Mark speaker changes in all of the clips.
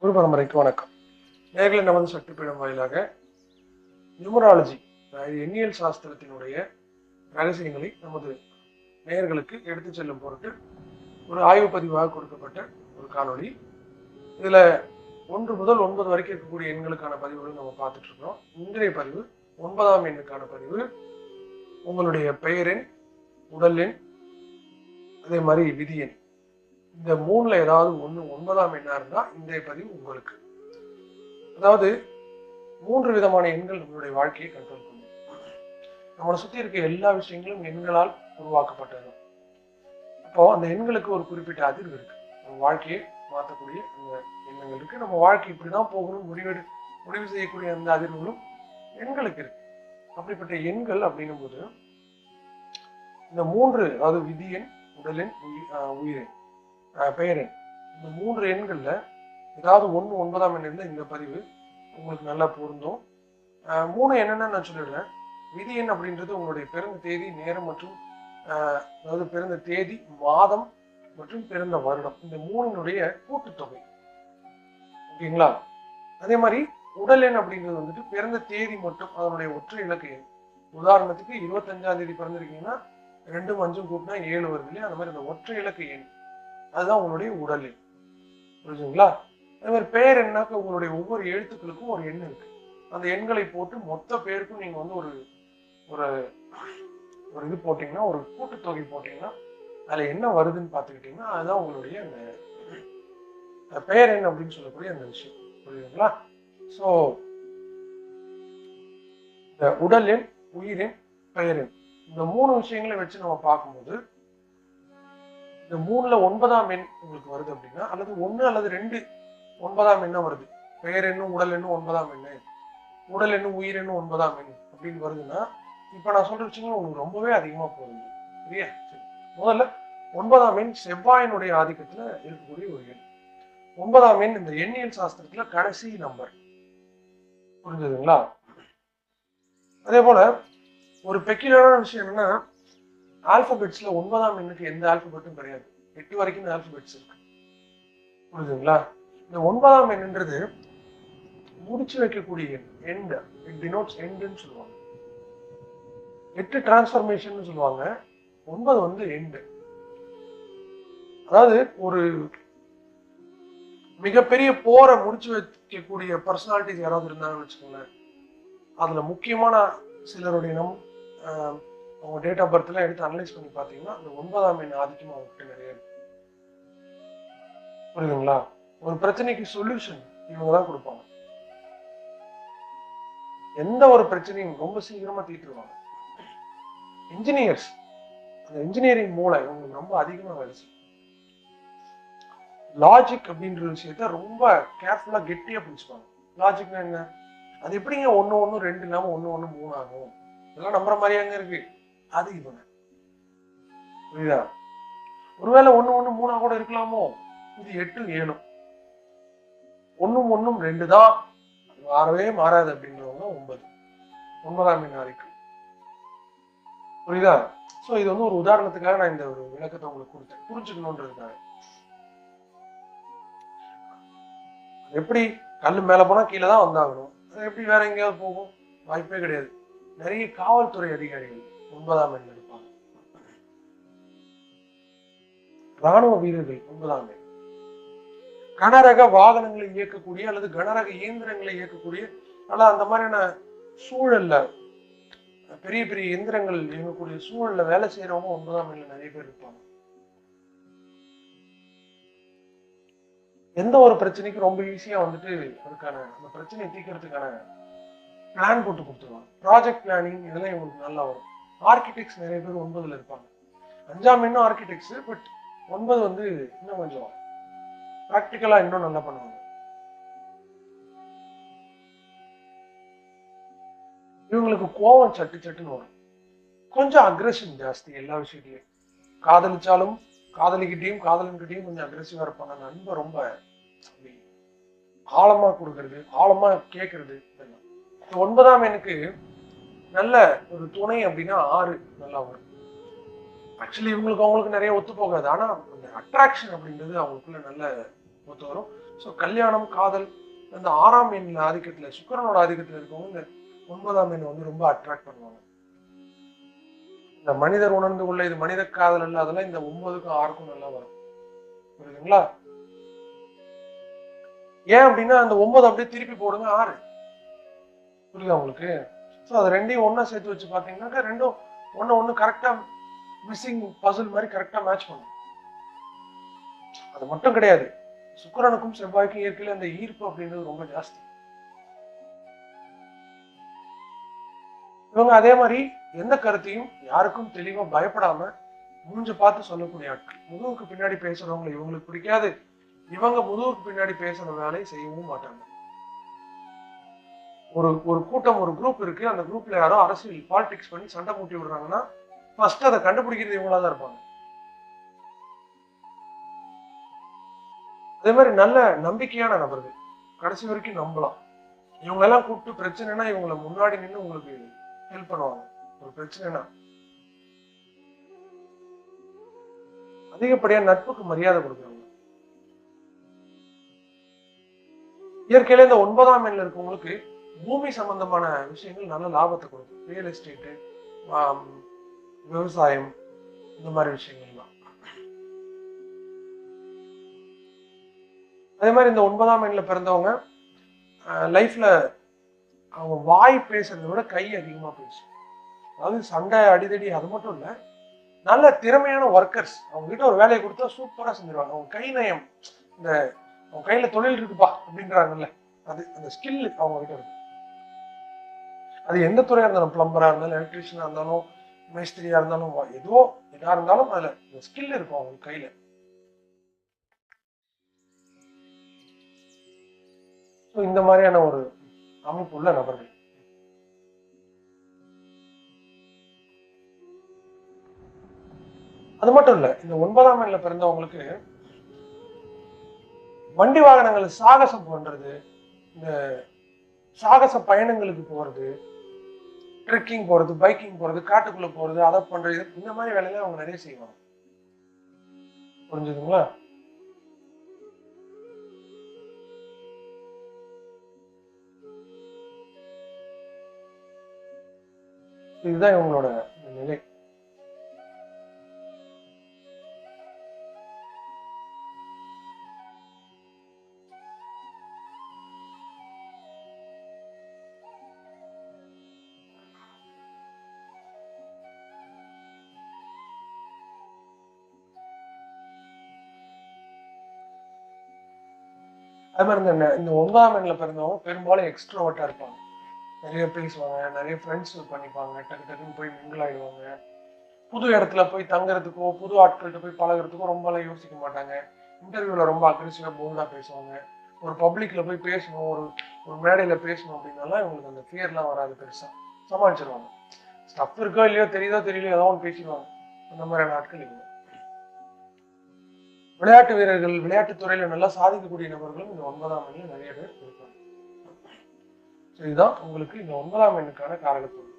Speaker 1: குரு பரம்பரைக்கு வணக்கம். நேர்களை நமது சக்திப்பீடம் வாயிலாக நியூமராலஜி அதாவது எண்ணியல் சாஸ்திரத்தினுடைய ரகசியங்களை நமது நேயர்களுக்கு எடுத்துச் செல்லும் பொருட்டு ஒரு ஆய்வு பதிவாக கொடுக்கப்பட்ட ஒரு காணொளி. இதில் ஒன்று முதல் ஒன்பது வரைக்கும் இருக்கக்கூடிய எண்களுக்கான பதிவுகளும் நம்ம பார்த்துட்டு இருக்கிறோம். இன்றைய பதிவு ஒன்பதாம் எண்ணுக்கான பதிவு. உங்களுடைய பெயரெண் உடல் எண் அதே மாதிரி விதி எண். இந்த மூணுல ஏதாவது ஒண்ணு ஒன்பதாம் எண்ணா இருந்தால் இன்றைய பதிவு உங்களுக்கு. அதாவது மூன்று விதமான எண்கள் நம்மளுடைய வாழ்க்கையை கண்ட்ரோல் பண்ணும். நம்மளை சுத்தி இருக்க எல்லா விஷயங்களும் எண்களால் உருவாக்கப்பட்டது. அப்போ அந்த எண்களுக்கு ஒரு குறிப்பிட்ட அதிர்வு இருக்கு. நம்ம வாழ்க்கையை மாற்றக்கூடிய அந்த எண்ணங்கள் இருக்கு. நம்ம வாழ்க்கை இப்படிதான் போகணும் முடிவெடு முடிவு செய்யக்கூடிய அந்த அதிர்வுகளும் எண்களுக்கு இருக்கு. அப்படிப்பட்ட எண்கள் அப்படின்னும் போது இந்த மூன்று அதாவது விதி எண் உடலெண் உயிர் ஆஹ் உயிரெண் பெயர். இந்த மூன்று எண்களில் ஏதாவது ஒன்று ஒன்பதாம் எண் இருந்தால் இந்த பதிவு உங்களுக்கு நல்லா பொருந்தும். மூணு என்னென்னு நான் சொல்லிடுறேன். விதி எண் அப்படின்றது உங்களுடைய பிறந்த தேதி நேரம் மற்றும் அதாவது பிறந்த தேதி மாதம் மற்றும் பிறந்த வருடம். இந்த மூணினுடைய கூட்டுத்தொகை. ஓகேங்களா? அதே மாதிரி உடல் எண் அப்படிங்கிறது வந்துட்டு பிறந்த தேதி மட்டும் அதனுடைய ஒற்றை இலக்கு எண். உதாரணத்துக்கு இருபத்தஞ்சாம் தேதி பிறந்திருக்கீங்கன்னா ரெண்டும் அஞ்சும் கூட்டினா ஏழு வருது இல்லையா? அந்த மாதிரி அந்த ஒற்றை இலக்கு எண். அதுதான் உங்களுடைய உடல் எண் புரிஞ்சுங்களா அதே மாதிரி பெயர் எண்ணாக்க உங்களுடைய ஒவ்வொரு எழுத்துக்களுக்கும் ஒரு எண் இருக்கு. அந்த எண்களை போட்டு மொத்த பேருக்கும் நீங்க வந்து ஒரு ஒரு ஒரு இது போட்டீங்கன்னா ஒரு கூட்டுத்தொகை போட்டீங்கன்னா அதுல என்ன வருதுன்னு பார்த்துக்கிட்டிங்கன்னா அதுதான் உங்களுடைய அந்த பெயர் எண் அப்படின்னு சொல்லக்கூடிய அந்த விஷயம். புரியுதுங்களா? ஸோ இந்த உடல் எண் உயிரின் பெயர் எண். இந்த மூணு விஷயங்களை வச்சு நம்ம பார்க்கும்போது இந்த மூணுல ஒன்பதாம் எண் உங்களுக்கு வருது அப்படின்னா அல்லது ஒன்று அல்லது ரெண்டு ஒன்பதாம் எண்ணம் வருது. பெயர் எண்ணும் உடல் எண்ணும் ஒன்பதாம் எண்ணு. உடல் எண்ணும் உயிர் எண்ணும் ஒன்பதாம் எண் அப்படின்னு வருதுன்னா இப்போ நான் சொல்ற விஷயங்கள் உங்களுக்கு ரொம்பவே அதிகமாக போகுது சரியா? சரி. முதல்ல ஒன்பதாம் எண் செவ்வாயினுடைய ஆதிக்கத்தில் இருக்கக்கூடிய ஒரு எண். ஒன்பதாம் எண் இந்த எண்ணியல் சாஸ்திரத்தில் கடைசி நம்பர் புரிஞ்சுதுங்களா? அதே போல ஒரு பெக்கிலான விஷயம் என்னன்னா ஆல்பபெட்ஸ்ல ஒன்பதாம் எண்ணுக்கு எந்த ஆல்பபெட்டும் கிடையாது. எட்டு வரைக்கும் இந்த ஆல்பபெட்ஸ் இருக்கு. புரியுதுங்களா இந்த ஒன்பதாம் எண்ணுன்றது முடிச்சு வைக்கக்கூடிய எண் எண்ட் இட் டினோட்ஸ் எண்டுன்னு சொல்லுவாங்க. எட்டு டிரான்ஸ்ஃபர்மேஷன் சொல்லுவாங்க. ஒன்பது வந்து எண்டு அதாவது ஒரு மிகப்பெரிய போரை முடிச்சு வைக்கக்கூடிய பர்சனாலிட்டிஸ் யாராவது இருந்தாங்கன்னு வச்சுக்கோங்களேன். அதுல முக்கியமான சிலருடைய நம் ஆஹ் அவங்க டேட் ஆஃப் பர்த்லாம் எடுத்து அனலைஸ் பண்ணி பார்த்தீங்கன்னா அந்த ஒன்பதாம் எண் ஆதிக்கம் அவங்ககிட்ட நிறைய புரியுதுங்களா? ஒரு பிரச்சனைக்கு சொல்யூஷன் இவங்க தான் கொடுப்பாங்க. எந்த ஒரு பிரச்சனையும் ரொம்ப சீக்கிரமா தீட்டுருவாங்க இன்ஜினியர்ஸ் அந்த இன்ஜினியரிங் மூளை இவங்களுக்கு ரொம்ப அதிகமா வேலை செய்யும். லாஜிக் அப்படின்ற விஷயத்த ரொம்ப கேர்ஃபுல்லா கெட்டியா பிடிச்சுப்பாங்க லாஜிக்னா என்ன? அது எப்படிங்க ஒன்று ஒண்ணு ரெண்டு இல்லாம ஒன்று ஒன்று மூணு ஆகும்? இதெல்லாம் நம்புற மாதிரியாங்க இருக்கு? அது இவங்க புரியுதா? ஒருவேளை ஒண்ணு ஒண்ணு மூணா கூட இருக்கலாமோ? இது எட்டு ஏழும் ஒண்ணும் ஒண்ணும் ரெண்டு தான். மாறவே மாறாது அப்படிங்கிறவங்க ஒன்பது. ஒன்பதாம் மீன் ஆதிக்கம். புரியுதா? சோ இது வந்து ஒரு உதாரணத்துக்காக நான் இந்த ஒரு விளக்கத்தை உங்களுக்கு கொடுத்தேன். புரிஞ்சுக்கணுன்றதுக்காக. எப்படி கல் மேல போனா கீழே தான் வந்தாகணும். அது எப்படி வேற எங்கேயாவது போகும்? வாய்ப்பே கிடையாது. நிறைய காவல்துறை அதிகாரிகள் ஒன்பதாம் எண் இருப்பாங்க ராணுவ வீரர்கள் ஒன்பதாம் எண். கனரக வாகனங்களை இயக்கக்கூடிய அல்லது கனரக இயந்திரங்களை இயக்கக்கூடிய அல்ல அந்த மாதிரியான சூழல்ல பெரிய பெரிய இயந்திரங்கள் இயங்கக்கூடிய சூழல்ல வேலை செய்யறவங்க ஒன்பதாம் எண்ணில் நிறைய பேர் இருப்பாங்க. எந்த ஒரு பிரச்சனைக்கும் ரொம்ப ஈஸியா வந்துட்டு அதுக்கான அந்த பிரச்சனையை தீர்க்கறதுக்கான பிளான் போட்டு கொடுத்துருவாங்க. ப்ராஜெக்ட் பிளானிங் இதெல்லாம் இவங்களுக்கு நல்லா வரும். ஆர்கிடெக்ட்ஸ் நிறைய பேர் ஒன்பதுல இருப்பாங்க. அஞ்சாம் இன்னும் ஆர்கிடெக்ட்ஸ் பட் ஒன்பது வந்து இன்னும் கொஞ்சம் ப்ராக்டிக்கலா இன்னும் நல்லா பண்ணுவாங்க. இவங்களுக்கு கோவம் சட்டு சட்டுன்னு வரும். கொஞ்சம் அக்ரெஷன் ஜாஸ்தி எல்லா விஷயத்துலயும். காதலிச்சாலும் காதலிக்கிட்டையும் காதலன்கிட்டையும் கொஞ்சம் அக்ரெசிவா இருப்பாங்க. அந்த ரொம்ப ஆழமா கொடுக்கறது ஆழமா கேட்கறது இதெல்லாம். ஒன்பதாம் எனக்கு நல்ல ஒரு துணை அப்படின்னா ஆறு நல்லா வரும். ஆக்சுவலி இவங்களுக்கு அவங்களுக்கு நிறைய ஒத்து போகாது. ஆனா அந்த அட்ராக்ஷன் அப்படின்றது அவங்களுக்குள்ள நல்ல ஒத்து வரும். ஸோ கல்யாணம் காதல் இந்த ஆறாம் எண்ணில் ஆதிக்கத்தில் சுக்கரனோட ஆதிக்கத்தில் இருக்கவங்க இந்த ஒன்பதாம் எண் வந்து ரொம்ப அட்ராக்ட் பண்ணுவாங்க. இந்த மனிதர் உணர்ந்து கொள்ள இது மனித காதல் அல்ல அதெல்லாம் இந்த ஒன்பதுக்கும் ஆறுக்கும் நல்லா வரும். புரியுதுங்களா? ஏன் அப்படின்னா அந்த ஒன்பது அப்படியே திருப்பி போடுங்க ஆறு. புரியுதா உங்களுக்கு? ஸோ அது ரெண்டையும் ஒன்றா சேர்த்து வச்சு பார்த்தீங்கன்னாக்கா ரெண்டும் ஒன்று ஒன்று கரெக்டாக மிஸ்ஸிங் பசில் மாதிரி கரெக்டாக மேட்ச் பண்ணும். அது மட்டும் கிடையாது. சுக்கரனுக்கும் செவ்வாய்க்கும் இயற்கையில் அந்த ஈர்ப்பு அப்படின்றது ரொம்ப ஜாஸ்தி. இவங்க அதே மாதிரி எந்த கருத்தையும் யாருக்கும் தெளிவா பயப்படாம மூஞ்ச பார்த்து சொல்லக்கூடிய ஆட்கள். முதுகுக்கு பின்னாடி பேசுறவங்களை இவங்களுக்கு பிடிக்காது. இவங்க முதுகுக்கு பின்னாடி பேசுற வேலையை செய்யவும் மாட்டாங்க. ஒரு ஒரு கூட்டம் ஒரு குரூப் இருக்கு. அந்த குரூப்ல யாரோ அரசியல் பாலிடிக்ஸ் பண்ணி சண்டை மூட்டி விடுறாங்கன்னா ஃபர்ஸ்ட் அதை கண்டுபிடிக்கிறது இவங்களா தான் இருப்பாங்க. அதே மாதிரி நல்ல நம்பிக்கையான நபர்கள். கடைசி வரைக்கும் நம்பலாம். இவங்க எல்லாம் கூப்பிட்டு பிரச்சனைனா இவங்களை முன்னாடி நின்று உங்களுக்கு ஹெல்ப் பண்ணுவாங்க. ஒரு பிரச்சனைனா அதிகப்படியா நட்புக்கு மரியாதை கொடுக்குறாங்க இயற்கையில இந்த ஒன்பதாம் எண்ணில் இருக்கவங்களுக்கு பூமி சம்பந்தமான விஷயங்கள் நல்ல லாபத்தை கொடுக்கும். ரியல் எஸ்டேட்டு விவசாயம் இந்த மாதிரி விஷயங்கள்லாம். அதே மாதிரி இந்த ஒன்பதாம் எண்ணில் பிறந்தவங்க லைஃப்ல அவங்க வாய் பேசுறதை விட கை அதிகமாக பேசும். அதாவது சண்டை அடிதடி அது மட்டும் இல்லை நல்ல திறமையான ஒர்க்கர்ஸ் அவங்க கிட்ட ஒரு வேலையை கொடுத்தா சூப்பராக செஞ்சிருவாங்க. அவங்க கை நயம் இந்த அவங்க கையில தொழில் இருக்குப்பா அப்படின்றாங்கல்ல அது அந்த ஸ்கில் அவங்க கிட்ட இருக்கும். அது எந்த துறையா இருந்தாலும் பிளம்பரா இருந்தாலும் எலக்ட்ரிஷியனாக இருந்தாலும் மேஸ்திரியா இருந்தாலும் வா- ஏதோ எதாக இருந்தாலும் அதுல இந்த ஸ்கில் இருக்கும் அவங்க கையில. ஸோ இந்த மாதிரியான ஒரு அமைப்பு உள்ள நபர்கள். அது மட்டும் இல்ல இந்த ஒன்பதாம் எண்ணில் பிறந்தவங்களுக்கு வண்டி வாகனங்கள் சாகசம் பண்றது இந்த சாகச பயணங்களுக்கு போறது ட்ரெக்கிங் போறது பைக்கிங் போறது காட்டுக்குள்ள போறது அதை பண்றது இந்த மாதிரி வேலையில அவங்க நிறைய செய்வாங்க. புரிஞ்சுதுங்களா? இதுதான் இவங்களோட நிலை. அது மாதிரி இந்த இந்த ஒன்பதாம் எண்ணில் பிறந்தவங்க பெரும்பாலும் எக்ஸ்ட்ரோவர்ட்டாக இருப்பாங்க. நிறைய பேசுவாங்க நிறைய ஃப்ரெண்ட்ஸ் பண்ணிப்பாங்க டக்கு டக்குன்னு போய் மிங்கிள் ஆயிடுவாங்க. புது இடத்துல போய் தங்குறதுக்கோ புது ஆட்கள்கிட்ட போய் பழகுறதுக்கோ ரொம்பலாம் யோசிக்க மாட்டாங்க. இன்டர்வியூவில் ரொம்ப அக்ரெசிவாக போல்டாக பேசுவாங்க. ஒரு பப்ளிக்கில் போய் பேசணும் ஒரு ஒரு மேடையில் பேசணும் அப்படின்னாலாம் இவங்களுக்கு அந்த ஃபியர்லாம் வராது பெருசாக சமாளிச்சிருவாங்க. ஸ்டஃப் இருக்கோ இல்லையோ தெரியுதோ தெரியலையோ ஏதோ ஒன்று பேசிடுவாங்க. அந்த மாதிரியான ஆட்கள் இல்லை விளையாட்டு வீரர்கள் விளையாட்டுத்துறையில் நல்லா சாதிக்கக்கூடிய நபர்களும் இந்த ஒன்பதாம் எண்ணில் நிறைய பேர் இருக்காங்க. இதுதான் உங்களுக்கு இந்த ஒன்பதாம் எண்ணுக்கான காரகத்துவம்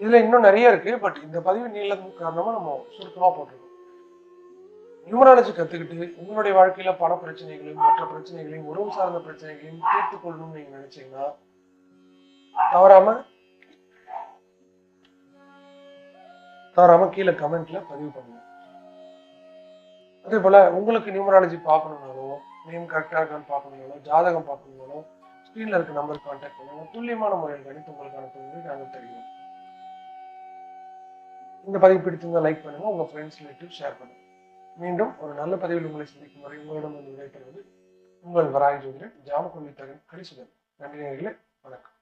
Speaker 1: இதுல இன்னும் நிறைய இருக்கு பட் இந்த பதிவு நீளம் காரணமா நம்ம சுருக்கமா போட்டிருக்கோம். நியூமராலஜி கத்துக்கிட்டு உங்களுடைய வாழ்க்கையில பண பிரச்சனைகளையும் மற்ற பிரச்சனைகளையும் உறவு சார்ந்த பிரச்சனைகளையும் தீர்த்து கொள்ளணும்னு நீங்க நினைச்சீங்கன்னா தவறாம தவறாம கீழே கமெண்ட்ல பதிவு பண்ணுங்க. அதே போல உங்களுக்கு நியூமராலஜி பார்க்கணுன்னாலோ நேம் கரெக்டாக இருக்கான்னு பார்க்கணும்னாலும் ஜாதகம் பார்க்கணும்னாலும் ஸ்க்ரீனில் இருக்க நம்பர் கான்டாக்ட் பண்ணுங்க. துல்லியமான முறையில் கணித்து உங்களுக்கான தொழிலை நாங்கள் தெரியும் இந்த பதிவு பிடித்திருந்தா லைக் பண்ணுங்கள் உங்கள் ஃப்ரெண்ட்ஸ் ரிலேட்டிவ் ஷேர் பண்ணுங்கள் மீண்டும் ஒரு நல்ல பதிவில் உங்களை சந்திக்கும் வரை உங்களிடம் வந்து விடைபெறுவது உங்கள் வராய் ஜோதிடர் ஜாமக்கொல்லி தகன் கரிசுதன். நன்றி நேயர்களே வணக்கம்.